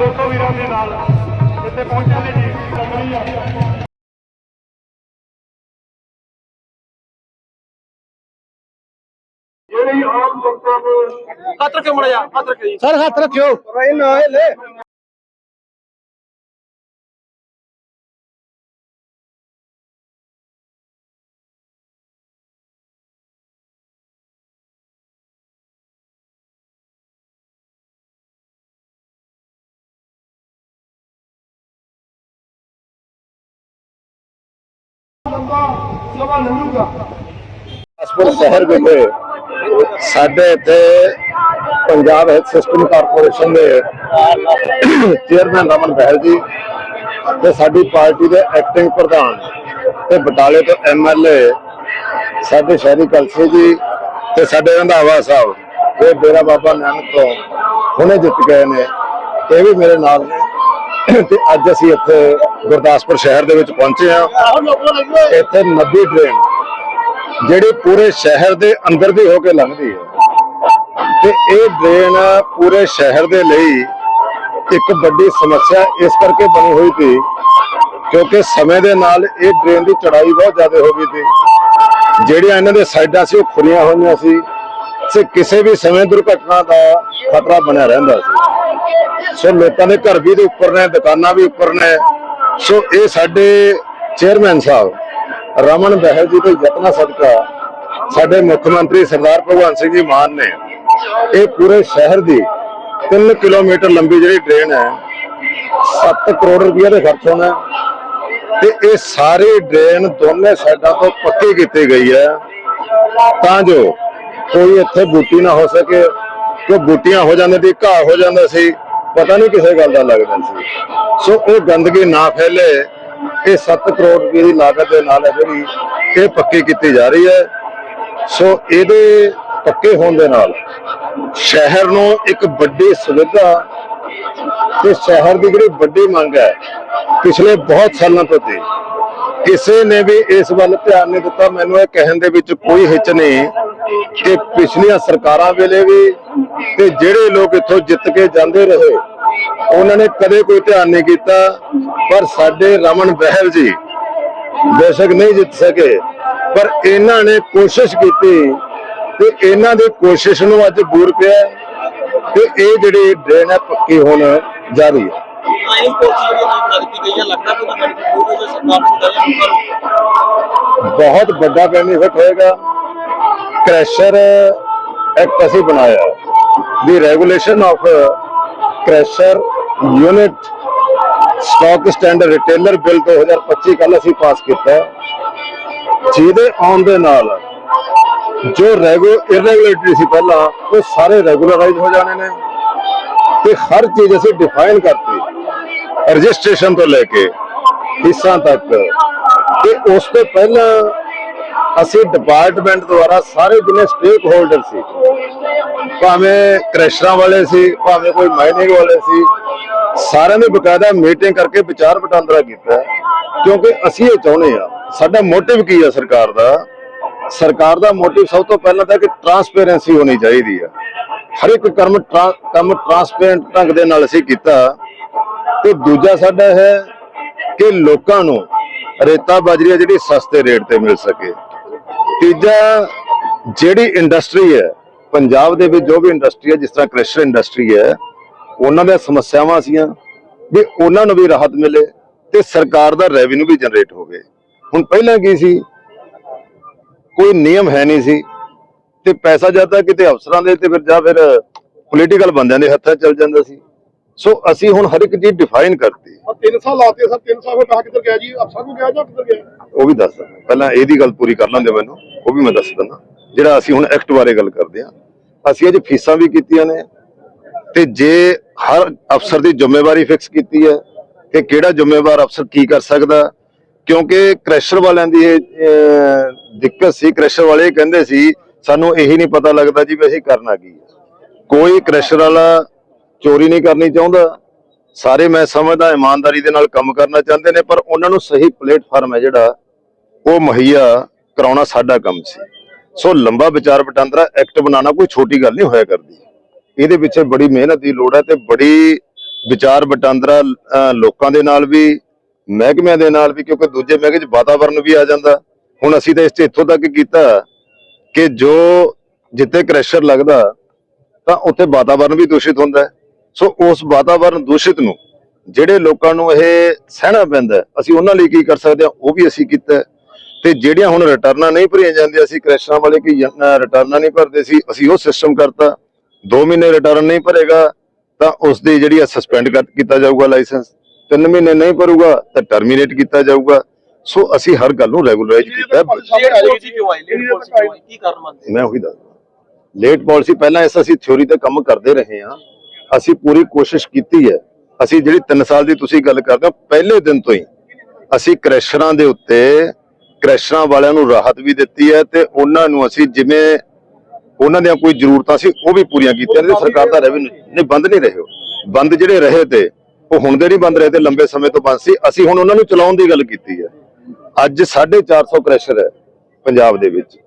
ਦੋਸਤੋ ਵੀਰਾਂ ਦੇ ਨਾਲ ਇੱਥੇ ਪਹੁੰਚਣ ਦੀ ਕੰਪਨੀ ਆ। ਜਿਹੜੀ ਆਮ ਜਨਤਾ ਨੂੰ ਹੱਥ ਰੱਖਿਓ ਮੜਾ ਜਾ ਹੱਥ ਸਰ ਹੱਥ ਰੱਖਿਓ। ਰਾਈ ਨਾ ਲੈ। ਸਵਾ ਸ਼ਹਿਰ ਵਿਖੇ ਸਾਡੇ ਇੱਥੇ ਪੰਜਾਬ ਹੈਲਥ ਸਿਸਟਮ ਕਾਰਪੋਰੇਸ਼ਨ ਦੇ ਚੇਅਰਮੈਨ ਰਮਨ ਬਹਿਲ ਜੀ ਤੇ ਸਾਡੀ ਪਾਰਟੀ ਦੇ ਐਕਟਿੰਗ ਪ੍ਰਧਾਨ ਤੇ ਬਟਾਲੇ ਤੋਂ ਐਮਐਲਏ ਸਾਡੇ ਸ਼ਹਿਰੀ ਕਲਸੇ ਜੀ ਤੇ ਸਾਡੇ ਰੰਧਾਵਾ ਸਾਹਿਬ, ਇਹ ਡੇਰਾ ਬਾਬਾ ਨਾਨਕ ਤੋਂ ਹੁਣੇ ਜਿੱਤ ਗਏ ਨੇ, ਇਹ ਵੀ ਮੇਰੇ ਨਾਲ ਨੇ। ਤੇ ਅੱਜ ਅਸੀਂ ਇੱਥੇ ਗੁਰਦਾਸਪੁਰ ਸ਼ਹਿਰ ਦੇ ਵਿੱਚ ਪਹੁੰਚੇ ਹਾਂ। ਇੱਥੇ ਨਦੀ ਡਰੇਨ, ਜਿਹੜੀ ਪੂਰੇ ਸ਼ਹਿਰ ਦੇ ਅੰਦਰ ਦੀ ਹੋ ਕੇ ਲੰਘਦੀ ਹੈ। ਤੇ ਇਹ ਡਰੇਨ ਪੂਰੇ ਸ਼ਹਿਰ ਦੇ ਲਈ ਇੱਕ ਵੱਡੀ ਸਮੱਸਿਆ ਇਸ ਕਰਕੇ ਬਣੀ ਹੋਈ ਸੀ, ਕਿਉਂਕਿ ਸਮੇਂ ਦੇ ਨਾਲ ਇਹ ਡਰੇਨ ਦੀ ਚੜਾਈ ਬਹੁਤ ਜ਼ਿਆਦਾ ਹੋ ਗਈ ਸੀ। ਜਿਹੜੀਆਂ ਇਹਨਾਂ ਦੇ ਸਾਈਡਾਂ ਸੀ, ਉਹ ਖੁੱਲੀਆਂ ਹੋਈਆਂ ਸੀ। ਤੇ ਕਿਸੇ ਵੀ ਸਮੇਂ ਦੁਰਘਟਨਾ ਦਾ ਖਤਰਾ ਬਣਿਆ ਰਹਿੰਦਾ ਸੀ। ਸੋ ਲੋਕਾਂ ਦੇ ਘਰ ਵੀ ਦੇ ਉੱਪਰ ਨੇ, ਦੁਕਾਨਾਂ ਵੀ ਉੱਪਰ ਨੇ। ਸੋ ਇਹ ਸਾਡੇ ਚੇਅਰਮੈਨ ਸਾਹਿਬ, ਰਮਨ ਬਹਿਲ ਜੀ ਦੇ ਯਤਨਾਂ ਸਦਕਾ ਸਾਡੇ ਮੁੱਖ ਮੰਤਰੀ ਸਰਦਾਰ ਭਗਵੰਤ ਸਿੰਘ ਜੀ ਮਾਨ ਨੇ ਇਹ ਪੂਰੇ ਸ਼ਹਿਰ ਦੀ 3 ਕਿਲੋਮੀਟਰ ਲੰਬੀ ਜਿਹੜੀ ਡਰੇਨ ਹੈ 7 ਕਰੋੜ ਰੁਪਏ ਦੇ ਖਰਚ ਹੋਣਾ ਤੇ ਇਹ ਸਾਰੀ ਡਰੇਨ ਦੋਨੇ ਸਾਈਡਾਂ ਤੋਂ ਪੱਕੀ ਕੀਤੀ ਗਈ ਹੈ। ਤਾਂ ਜੋ ਕੋਈ ਇੱਥੇ ਬੂਟੀ ਨਾ ਹੋ ਸਕੇ ਕਿ ਬੂਟੀਆਂ ਹੋ ਜਾਂਦੇ ਸੀ, ਘਾਹ ਹੋ ਜਾਂਦਾ ਸੀ, ਪਤਾ ਨਹੀਂ ਕਿਸੇ ਗੱਲ ਦਾ ਲੱਗਦਾ ਸੀ। ਸੋ ਇਹ ਗੰਦਗੀ ਨਾ ਫੈਲੇ, ਇਹ 7 ਕਰੋੜ ਰੁਪਏ ਦੀ ਲਾਗਤ ਦੇ ਨਾਲ ਹੈ ਜਿਹੜੀ ਇਹ ਪੱਕੀ ਕੀਤੀ ਜਾ ਰਹੀ ਹੈ। ਸੋ ਇਹਦੇ ਪੱਕੇ ਹੋਣ ਦੇ ਨਾਲ ਸ਼ਹਿਰ ਨੂੰ ਇੱਕ ਵੱਡੀ ਸੁਵਿਧਾ ਤੇ ਸ਼ਹਿਰ ਦੀ ਜਿਹੜੀ ਵੱਡੀ ਮੰਗ ਹੈ, ਪਿਛਲੇ ਬਹੁਤ ਸਾਲਾਂ ਤੋਂ ਸੀ ਕਿਸੇ ਨੇ ਵੀ ਇਸ ਵੱਲ ਧਿਆਨ ਨਹੀਂ ਦਿੱਤਾ, ਮੈਨੂੰ ਇਹ ਕਹਿਣ ਦੇ ਵਿੱਚ ਕੋਈ ਹਿੱਚ ਨਹੀਂ ਕਿ ਪਿਛਲੀਆਂ ਸਰਕਾਰਾਂ ਵੇਲੇ ਵੀ ਤੇ ਜਿਹੜੇ ਲੋਕ ਇੱਥੋਂ ਜਿੱਤ ਕੇ ਜਾਂਦੇ ਰਹੇ, ਉਹਨਾਂ ਨੇ ਕਦੇ ਕੋਈ ਧਿਆਨ ਨਹੀਂ ਕੀਤਾ, ਪਰ ਸਾਡੇ ਰਮਨ ਬਹਿਲ ਜੀ ਬੇਸ਼ੱਕ ਨਹੀਂ ਜਿੱਤ ਸਕੇ, ਪਰ ਇਹਨਾਂ ਨੇ ਕੋਸ਼ਿਸ਼ ਕੀਤੀ ਤੇ ਇਹਨਾਂ ਦੀ ਕੋਸ਼ਿਸ਼ ਨੂੰ ਅੱਜ ਬੂਰ ਪਿਆ ਤੇ ਇਹ ਜਿਹੜੀ ਡਰੇਨ ਹੈ ਪੱਕੀ ਹੋਣ ਜਾ ਹੈ। ਟਾਈਮ ਗਈ ਹੈ ਲੱਗਦਾ ਕੋਈ ਬੈਨੀਫਿਟ ਹੋਊਗਾ ਜੇ ਸਰਕਾਰ ਨੂੰ ਮਿਲਦਾ ਹੈ ਬਹੁਤ ਵੱਡਾ ਬੈਨੀਫਿਟ ਹੋਏਗਾ। ਕ੍ਰੈਸ਼ਰ ਐਕਟ ਅਸੀਂ ਬਣਾਇਆ। The regulation of crusher unit stock standard retailer bill 2025 ਕੱਲ ਅਸੀਂ ਪਾਸ ਕੀਤਾ। ਜਿਹਦੇ ਆਉਣ ਦੇ ਨਾਲ ਜੋ ਰੈਗੂ ਇਰੈਗੂਲੇਟਰੀ ਸੀ ਪਹਿਲਾਂ, ਉਹ ਸਾਰੇ ਰੈਗੂਲਰਾਈਜ਼ ਹੋ ਜਾਣੇ ਨੇ। ਤੇ ਹਰ ਚੀਜ਼ ਅਸੀਂ ਡਿਫਾਈਨ ਕਰਤੀ। ਰਜਿਸਟ੍ਰੇਸ਼ਨ ਤੋਂ ਲੈ ਕੇ ਹਿੱਸਾਂ ਤੱਕ ਤੇ ਉਸ ਤੋਂ ਪਹਿਲਾਂ ਅਸੀਂ ਡਿਪਾਰਟਮੈਂਟ ਦੁਆਰਾ ਸਾਰੇ ਜਿੰਨੇ ਸਟੇਕ ਹੋਲਡਰ ਸੀ, ਭਾਵੇਂ ਕ੍ਰੈਸ਼ਰਾਂ ਵਾਲੇ ਸੀ, ਭਾਵੇਂ ਕੋਈ ਮਾਈਨਿੰਗ ਵਾਲੇ ਸੀ, ਸਾਰਿਆਂ ਨੇ ਬਕਾਇਦਾ ਮੀਟਿੰਗ ਕਰਕੇ ਵਿਚਾਰ ਵਟਾਂਦਰਾ ਕੀਤਾ ਕਿਉਂਕਿ ਅਸੀਂ ਇਹ ਚਾਹੁੰਦੇ ਆ ਸਾਡਾ ਮੋਟਿਵ ਕੀ ਹੈ ਸਰਕਾਰ ਦਾ? ਸਰਕਾਰ ਦਾ ਮੋਟਿਵ ਸਭ ਤੋਂ ਪਹਿਲਾਂ ਤਾਂ ਕਿ ਟਰਾਂਸਪੇਰੈਂਸੀ ਹੋਣੀ ਚਾਹੀਦੀ ਹੈ। ਹਰ ਇੱਕ ਕਰਮ ਟਰਾਂ- ਕੰਮ ਟਰਾਂਸਪੇਰੈਂਟ ਢੰਗ ਦੇ ਨਾਲ ਅਸੀਂ ਕੀਤਾ। ਤੇ ਦੂਜਾ ਸਾਡਾ ਹੈ ਕਿ ਲੋਕਾਂ ਨੂੰ ਰੇਤਾ ਬਾਜਰੀ ਹੈ ਜਿਹੜੀ ਸਸਤੇ ਰੇਟ ਤੇ ਮਿਲ ਸਕੇ। ਤੀਜਾ, ਜਿਹੜੀ ਇੰਡਸਟਰੀ ਹੈ, ਪੰਜਾਬ ਦੇ ਵਿੱਚ ਜੋ ਵੀ ਇੰਡਸਟਰੀ ਹੈ, ਜਿਸ ਤਰ੍ਹਾਂ ਕ੍ਰੈਸ਼ਰ ਇੰਡਸਟਰੀ ਹੈ, ਉਹਨਾਂ ਦੀਆਂ ਸਮੱਸਿਆਵਾਂ ਸੀਆਂ ਵੀ ਉਹਨਾਂ ਨੂੰ ਵੀ ਰਾਹਤ ਮਿਲੇ ਤੇ ਸਰਕਾਰ ਦਾ ਰੈਵਨਿਊ ਵੀ ਜਨਰੇਟ ਹੋਵੇ। ਹੁਣ ਪਹਿਲਾਂ ਕੀ ਸੀ? ਕੋਈ ਨਿਯਮ ਹੈ ਨਹੀਂ ਸੀ ਤੇ ਪੈਸਾ ਜਾਂਦਾ ਕਿਤੇ ਅਫਸਰਾਂ ਦੇ ਤੇ ਫਿਰ ਜਾਂ ਫਿਰ ਪੋਲੀਟੀਕਲ ਬੰਦਿਆਂ ਦੇ ਹੱਥਾਂ 'ਚ ਚਲ ਜਾਂਦਾ ਸੀ। ਸੋ ਅਸੀਂ ਹੁਣ ਹਰ ਇੱਕ ਚੀਜ਼ ਡਿਫਾਈਨ ਕਰਤੀ। ਆ 3 ਸਾਲ ਲਾਤੇ ਸਰ 3 ਸਾਲ ਹੋ ਕਹਾ ਕਿੱਧਰ ਗਿਆ ਜੀ? ਅਫਸਰ ਨੂੰ ਗਿਆ ਜਾਂ ਕਿੱਧਰ ਗਿਆ? ਉਹ ਵੀ ਦੱਸ ਦਿੰਦਾ। ਪਹਿਲਾਂ ਇਹਦੀ ਗੱਲ ਪੂਰੀ ਕਰ ਲੈਂਦੇ ਮੈਨੂੰ ਉਹ ਵੀ ਮੈਂ ਦੱਸ ਦਿੰਦਾ। ਜਿਹੜਾ ਅਸੀਂ ਹੁਣ ਐਕਟ ਬਾਰੇ ਗੱਲ ਕਰਦੇ ਹਾਂ ਅਸੀਂ ਅੱਜ ਫੀਸਾਂ ਵੀ ਕੀਤੀਆਂ ਨੇ ਤੇ ਜੇ ਹਰ ਅਫਸਰ ਦੀ ਜ਼ਿੰਮੇਵਾਰੀ ਫਿਕਸ ਕੀਤੀ ਹੈ ਕਿ ਕਿਹੜਾ ਜ਼ਿੰਮੇਵਾਰ ਅਫਸਰ ਕੀ ਕਰ ਸਕਦਾ ਕਿਉਂਕਿ ਕ੍ਰੈਸ਼ਰ ਵਾਲਿਆਂ ਦੀ ਇਹ ਦਿੱਕਤ ਸੀ। ਕ੍ਰੈਸ਼ਰ ਵਾਲੇ ਕਹਿੰਦੇ ਸੀ ਸਾਨੂੰ ਇਹੀ ਨਹੀਂ ਪਤਾ ਲੱਗਦਾ ਜੀ ਵੀ ਅਸੀਂ ਕਰਨਾ ਕੀ ਹੈ। ਕੋਈ ਕ੍ਰੈਸ਼ਰ ਵਾਲਾ ਚੋਰੀ ਨਹੀਂ ਕਰਨੀ ਚਾਹੁੰਦਾ। ਸਾਰੇ ਮੈਂ ਸਮਝਦਾ ਇਮਾਨਦਾਰੀ ਦੇ ਨਾਲ ਕੰਮ ਕਰਨਾ ਚਾਹੁੰਦੇ ਨੇ, ਪਰ ਉਹਨਾਂ ਨੂੰ ਸਹੀ ਪਲੇਟਫਾਰਮ ਹੈ ਜਿਹੜਾ, ਉਹ ਮੁਹੱਈਆ ਕਰਾਉਣਾ ਸਾਡਾ ਕੰਮ ਸੀ। ਸੋ ਲੰਬਾ ਵਿਚਾਰ ਵਟਾਂਦਰਾ, ਐਕਟ ਬਣਾਉਣਾ ਕੋਈ ਛੋਟੀ ਗੱਲ ਨਹੀਂ ਹੋਇਆ ਕਰਦੀ। ਇਹਦੇ ਪਿੱਛੇ ਬੜੀ ਮਿਹਨਤ ਦੀ ਲੋੜ ਹੈ ਤੇ ਬੜੀ ਵਿਚਾਰ ਵਟਾਂਦਰਾ ਲੋਕਾਂ ਦੇ ਨਾਲ ਵੀ, ਮਹਿਕਮਿਆਂ ਦੇ ਨਾਲ ਵੀ, ਕਿਉਂਕਿ ਦੂਜੇ ਮਹਿਕਮੇ 'ਚ ਵਾਤਾਵਰਣ ਵੀ ਆ ਜਾਂਦਾ। ਹੁਣ ਅਸੀਂ ਤਾਂ ਇਸ 'ਚ ਇੱਥੋਂ ਤੱਕ ਕੀਤਾ ਕਿ ਜੋ ਜਿੱਥੇ ਕ੍ਰੈਸ਼ਰ ਲੱਗਦਾ, ਤਾਂ ਉੱਥੇ ਵਾਤਾਵਰਣ ਵੀ ਦੂਸ਼ਿਤ ਹੁੰਦਾ। ਹੈ। ਸੋ ਉਸ ਵਾਤਾਵਰਣ ਦੂਸ਼ਿਤ ਨੂੰ ਜਿਹੜੇ ਲੋਕਾਂ ਨੂੰ ਇਹ ਸਹਿਣਾ ਪੈਂਦਾ ਅਸੀਂ ਉਹਨਾਂ ਲਈ ਕੀ ਕਰ ਸਕਦੇ ਹਾਂ? ਉਹ ਵੀ ਅਸੀਂ ਕੀਤਾ। ਤੇ ਜਿਹੜੀਆਂ ਹੁਣ ਰਿਟਰਨਾਂ ਨਹੀਂ ਭਰੀਆਂ ਜਾਂਦੀਆਂ ਅਸੀਂ ਕ੍ਰੈਸ਼ਰਾਂ ਵਾਲੇ ਕੀ ਰਿਟਰਨਾਂ ਨਹੀਂ ਭਰਦੇ ਸੀ ਅਸੀਂ ਉਹ ਸਿਸਟਮ ਕਰਤਾ। 2 ਮਹੀਨੇ ਰਿਟਰਨ ਨਹੀਂ ਭਰੇਗਾ ਤਾਂ ਉਸ ਦੀ ਜਿਹੜੀ ਸਸਪੈਂਡ ਕੀਤਾ ਜਾਊਗਾ ਲਾਇਸੈਂਸ 3 ਮਹੀਨੇ ਨਹੀਂ ਭਰੂਗਾ ਤਾਂ ਟਰਮੀਨੇਟ ਕੀਤਾ ਜਾਊਗਾ। ਸੋ ਅਸੀਂ ਹਰ ਗੱਲ ਨੂੰ ਰੈਗੂਲਰਾਈਜ਼ ਕੀਤਾ ਮੈਂ ਉਹੀ ਦੱਸਦਾ। ਲੇਟ ਪਾਲਿਸੀ ਪਹਿਲਾਂ ਇਸ ਅਸੀਂ ਥਿਉਰੀ ਤੇ ਕੰਮ ਕਰਦੇ ਰਹੇ ਹਾਂ। ਅਸੀਂ ਪੂਰੀ ਕੋਸ਼ਿਸ਼ ਕੀਤੀ ਹੈ। ਅਸੀਂ ਜਿਹੜੀ 3 ਸਾਲ ਦੀ ਤੁਸੀਂ ਗੱਲ ਕਰਦੇ ਹੋ, ਪਹਿਲੇ ਦਿਨ ਤੋਂ ਹੀ ਅਸੀਂ ਕ੍ਰੈਸ਼ਰਾਂ ਦੇ ਉੱਤੇ, ਕ੍ਰੈਸ਼ਰਾਂ ਵਾਲਿਆਂ ਨੂੰ ਰਾਹਤ ਵੀ ਦਿੱਤੀ ਹੈ ਤੇ ਉਹਨਾਂ ਨੂੰ ਅਸੀਂ ਜਿਵੇਂ ਉਹਨਾਂ ਦੀਆਂ ਕੋਈ ਜ਼ਰੂਰਤਾਂ ਸੀ, ਉਹ ਵੀ ਪੂਰੀਆਂ ਕੀਤੀਆਂ ਨੇ। ਸਰਕਾਰ ਦਾ ਰੈਵਨਿਊ ਨਹੀਂ, ਬੰਦ ਨਹੀਂ ਰਹੇ ਬੰਦ ਜਿਹੜੇ ਰਹੇ ਤੇ, ਉਹ ਹੁਣ ਦੇ ਨਹੀਂ ਬੰਦ ਰਹੇ ਤੇ ਲੰਬੇ ਸਮੇਂ ਤੋਂ ਬੰਦ ਸੀ। ਅਸੀਂ ਹੁਣ ਉਹਨਾਂ ਨੂੰ ਚਲਾਉਣ ਦੀ ਗੱਲ ਕੀਤੀ ਹੈ। ਅੱਜ 450 ਕ੍ਰੈਸ਼ਰ ਹੈ ਪੰਜਾਬ ਦੇ ਵਿੱਚ।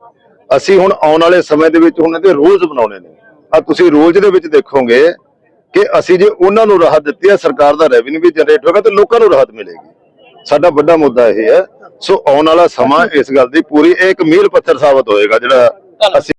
ਅਸੀਂ ਹੁਣ ਆਉਣ ਵਾਲੇ ਸਮੇਂ ਦੇ ਵਿੱਚ ਉਹਨਾਂ ਦੇ ਰੂਲਸ ਬਣਾਉਣੇ ਨੇ। ਆ ਤੁਸੀਂ ਰੂਲਸ ਦੇ ਵਿੱਚ ਦੇਖੋਗੇ ਕਿ ਅਸੀਂ ਜੇ ਉਹਨਾਂ ਨੂੰ ਰਾਹਤ ਦਿੱਤੀ ਹੈ ਸਰਕਾਰ ਦਾ ਰੈਵਨਿਊ ਵੀ ਜਨਰੇਟ ਹੋਗਾ ਤੇ ਲੋਕਾਂ ਨੂੰ ਰਾਹਤ ਮਿਲੇਗੀ। ਸਾਡਾ ਵੱਡਾ ਮੁੱਦਾ ਇਹ ਹੈ। ਸੋ ਆਉਣ ਵਾਲਾ ਸਮਾਂ ਇਸ ਗੱਲ ਦੀ ਪੂਰੀ ਇੱਕ ਮੀਲ ਪੱਥਰ ਸਾਬਤ ਹੋਏਗਾ ਜਿਹੜਾ ਅਸੀਂ